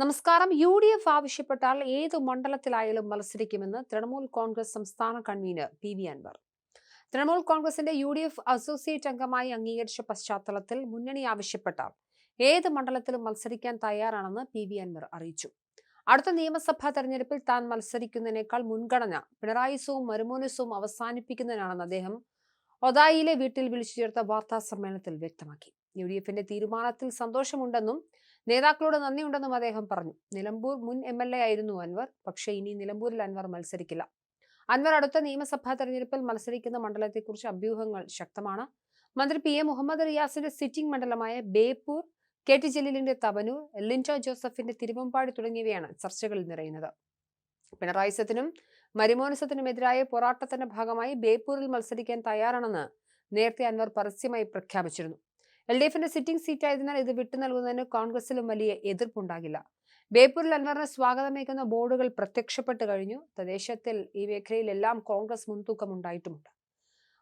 നമസ്കാരം. U D F ആവശ്യപ്പെട്ടാൽ ഏത് മണ്ഡലത്തിലായാലും മത്സരിക്കുമെന്ന് തൃണമൂൽ കോൺഗ്രസ് സംസ്ഥാന convener P V Anvar. Trinamool കോൺഗ്രസിന്റെ യു ഡി എഫ് അസോസിയേറ്റ് അംഗമായി അംഗീകരിച്ച പശ്ചാത്തലത്തിൽ മുന്നണി ആവശ്യപ്പെട്ടാൽ ഏത് മണ്ഡലത്തിലും മത്സരിക്കാൻ തയ്യാറാണെന്ന് പി വി അൻവർ അറിയിച്ചു. അടുത്ത നിയമസഭാ തെരഞ്ഞെടുപ്പിൽ താൻ മത്സരിക്കുന്നതിനേക്കാൾ മുൻഗണന പിണറായിസവും മരുമോനിസവും അവസാനിപ്പിക്കുന്നതിനാണെന്ന് അദ്ദേഹം ഒതായിയിലെ വീട്ടിൽ വിളിച്ചു ചേർത്ത വാർത്താ സമ്മേളനത്തിൽ വ്യക്തമാക്കി. യു ഡി എഫിന്റെ തീരുമാനത്തിൽ സന്തോഷമുണ്ടെന്നും നേതാക്കളോട് നന്ദിയുണ്ടെന്നും അദ്ദേഹം പറഞ്ഞു. നിലമ്പൂർ മുൻ എം എൽ എ ആയിരുന്നു അൻവർ. പക്ഷേ ഇനി നിലമ്പൂരിൽ അൻവർ മത്സരിക്കില്ല. അൻവർ അടുത്ത നിയമസഭാ തെരഞ്ഞെടുപ്പിൽ മത്സരിക്കുന്ന മണ്ഡലത്തെക്കുറിച്ച് അഭ്യൂഹങ്ങൾ ശക്തമാണ്. മന്ത്രി പി. എ. മുഹമ്മദ് റിയാസിന്റെ സിറ്റിംഗ് മണ്ഡലമായ ബേപ്പൂർ കെ. ടി. ജലീലിന്റെ തവനൂർ ലിൻഡോ ജോസഫിന്റെ തിരുവമ്പാടി തുടങ്ങിയവയാണ് ചർച്ചകളിൽ നിറയുന്നത്. പിണറായിസത്തിനും മരിമോനിസത്തിനുമെതിരായ പോരാട്ടത്തിന്റെ ഭാഗമായി ബേപ്പൂരിൽ മത്സരിക്കാൻ തയ്യാറാണെന്ന് നേരത്തെ അൻവർ പരസ്യമായി പ്രഖ്യാപിച്ചിരുന്നു. എൽ ഡി എഫിന്റെ സിറ്റിംഗ് സീറ്റായതിനാൽ ഇത് വിട്ടു നൽകുന്നതിന് കോൺഗ്രസിലും വലിയ എതിർപ്പുണ്ടാകില്ല. ബേപ്പൂരിൽ അൻവറിന് സ്വാഗതമേക്കുന്ന ബോർഡുകൾ പ്രത്യക്ഷപ്പെട്ടു കഴിഞ്ഞു. പ്രദേശത്തിൽ ഈ മേഖലയിലെല്ലാം കോൺഗ്രസ് മുൻതൂക്കമുണ്ടായിട്ടുമുണ്ട്.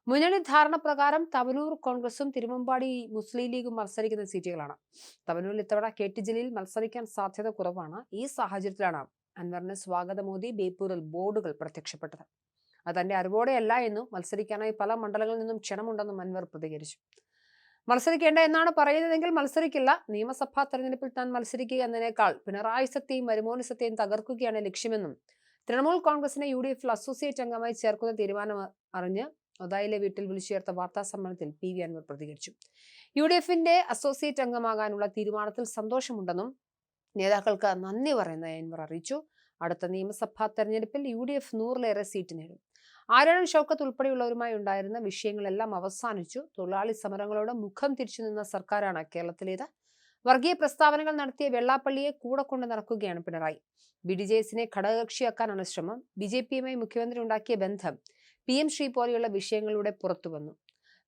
മുന്നണി ധാരണ പ്രകാരം തവനൂർ കോൺഗ്രസും തിരുവമ്പാടി മുസ്ലിം ലീഗും മത്സരിക്കുന്ന സീറ്റുകളാണ്. തവനൂരിൽ ഇത്തവണ കെ ടി ജലീൽ മത്സരിക്കാൻ സാധ്യത കുറവാണ്. ഈ സാഹചര്യത്തിലാണ് അൻവറിന് സ്വാഗതമോദി ബേപ്പൂരിൽ ബോർഡുകൾ പ്രത്യക്ഷപ്പെട്ടത്. അത് തന്റെ അറിവോടെയല്ല എന്നും മത്സരിക്കാനായി പല മണ്ഡലങ്ങളിൽ നിന്നും ക്ഷണമുണ്ടെന്നും അൻവർ പ്രതികരിച്ചു. മത്സരിക്കേണ്ട എന്നാണ് പറയുന്നതെങ്കിൽ മത്സരിക്കില്ല. നിയമസഭാ തെരഞ്ഞെടുപ്പിൽ താൻ മത്സരിക്കുക എന്നതിനേക്കാൾ പിണറായി സത്തെയും മരുമോനി തകർക്കുകയാണ് ലക്ഷ്യമെന്നും തൃണമൂൽ കോൺഗ്രസിനെ യു ഡി എഫിൽ അസോസിയേറ്റ് അംഗമായി ചേർക്കുന്ന തീരുമാനം അറിഞ്ഞ് ഒതായിലെ വീട്ടിൽ വിളിച്ചു ചേർത്ത വാർത്താ സമ്മേളനത്തിൽ പി. വി. അൻവർ പ്രതികരിച്ചു. യു ഡി എഫിന്റെ അസോസിയേറ്റ് അംഗമാകാനുള്ള തീരുമാനത്തിൽ സന്തോഷമുണ്ടെന്നും നേതാക്കൾക്ക് നന്ദി പറയുന്ന അൻവർ അറിയിച്ചു. അടുത്ത നിയമസഭാ തെരഞ്ഞെടുപ്പിൽ യു ഡി എഫ് നൂറിലേറെ സീറ്റ് നേടും. ആരാണ് ഷൗക്കത്ത് ഉൾപ്പെടെയുള്ളവരുമായി ഉണ്ടായിരുന്ന വിഷയങ്ങളെല്ലാം അവസാനിച്ചു. തൊഴിലാളി സമരങ്ങളോട് മുഖം തിരിച്ചു നിന്ന സർക്കാരാണ് കേരളത്തിലേത്. വർഗീയ പ്രസ്താവനകൾ നടത്തിയ വെള്ളാപ്പള്ളിയെ കൂടെ കൊണ്ട് നടക്കുകയാണ് പിണറായി. ബി ഡി ജെ എസിനെ ഘടകകക്ഷിയാക്കാനാണ് ശ്രമം. ബി ജെ പിയുമായി മുഖ്യമന്ത്രി ഉണ്ടാക്കിയ ബന്ധം പി എം ശ്രീ പോലെയുള്ള വിഷയങ്ങളിലൂടെ പുറത്തു വന്നു.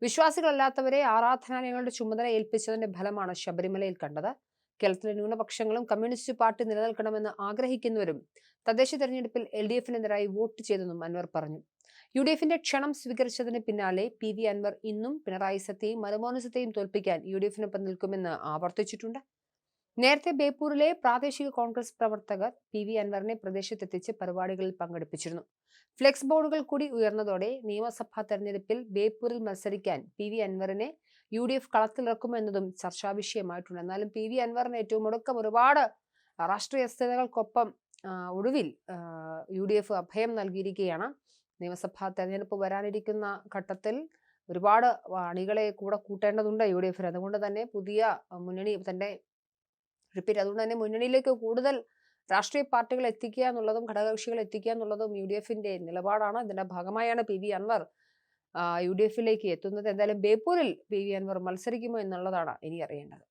വിശ്വാസികളല്ലാത്തവരെ ആരാധനാലയങ്ങളുടെ ചുമതല ഏൽപ്പിച്ചതിന്റെ ഫലമാണ് ശബരിമലയിൽ കണ്ടത്. കേരളത്തിലെ ന്യൂനപക്ഷങ്ങളും കമ്മ്യൂണിസ്റ്റ് പാർട്ടി നിലനിൽക്കണമെന്ന് ആഗ്രഹിക്കുന്നവരും തദ്ദേശ തെരഞ്ഞെടുപ്പിൽ എൽ ഡി എഫിനെതിരായി വോട്ട് ചെയ്തെന്നും അൻവർ പറഞ്ഞു. യു ഡി എഫിന്റെ ക്ഷണം സ്വീകരിച്ചതിന് പിന്നാലെ പി വി അൻവർ ഇന്നും പിണറായി സത്തെയും മനമോഹനസത്തെയും തോൽപ്പിക്കാൻ യു ഡി എഫിനൊപ്പം നിൽക്കുമെന്ന് ആവർത്തിച്ചിട്ടുണ്ട്. നേരത്തെ ബേപ്പൂരിലെ പ്രാദേശിക കോൺഗ്രസ് പ്രവർത്തകർ പി വി അൻവറിനെ പ്രദേശത്തെത്തിച്ച് പരിപാടികളിൽ പങ്കെടുപ്പിച്ചിരുന്നു. ഫ്ലെക്സ് ബോർഡുകൾ കൂടി ഉയർന്നതോടെ നിയമസഭാ തെരഞ്ഞെടുപ്പിൽ ബേപ്പൂരിൽ മത്സരിക്കാൻ പി വി അൻവറിനെ യു ഡി എഫ് കളത്തിലിറക്കുമെന്നതും ചർച്ചാ വിഷയമായിട്ടുണ്ട്. എന്നാലും പി വി അൻവറിന് ഏറ്റവും ഒടുക്കം ഒരുപാട് രാഷ്ട്രീയ സ്ഥിരതകൾക്കൊപ്പം ഒടുവിൽ യു ഡി എഫ് അഭയം നൽകിയിരിക്കുകയാണ്. നിയമസഭാ തെരഞ്ഞെടുപ്പ് വരാനിരിക്കുന്ന ഘട്ടത്തിൽ ഒരുപാട് അണികളെ കൂടെ കൂട്ടേണ്ടതുണ്ട് യു ഡി എഫിന് അതുകൊണ്ട് തന്നെ പുതിയ മുന്നണി തന്റെ റിപ്പീറ്റ് അതുകൊണ്ട് തന്നെ മുന്നണിയിലേക്ക് കൂടുതൽ രാഷ്ട്രീയ പാർട്ടികൾ എത്തിക്കുക എന്നുള്ളതും ഘടകകക്ഷികൾ എത്തിക്കുക എന്നുള്ളതും യു ഡി എഫിന്റെ നിലപാടാണ്. ഇതിന്റെ ഭാഗമായാണ് P V Anvar U D എഫിലേക്ക് എത്തുന്നത്. എന്തായാലും ബേപ്പൂരിൽ പി വി അൻവർ മത്സരിക്കുമോ എന്നുള്ളതാണ് ഇനി അറിയേണ്ടത്.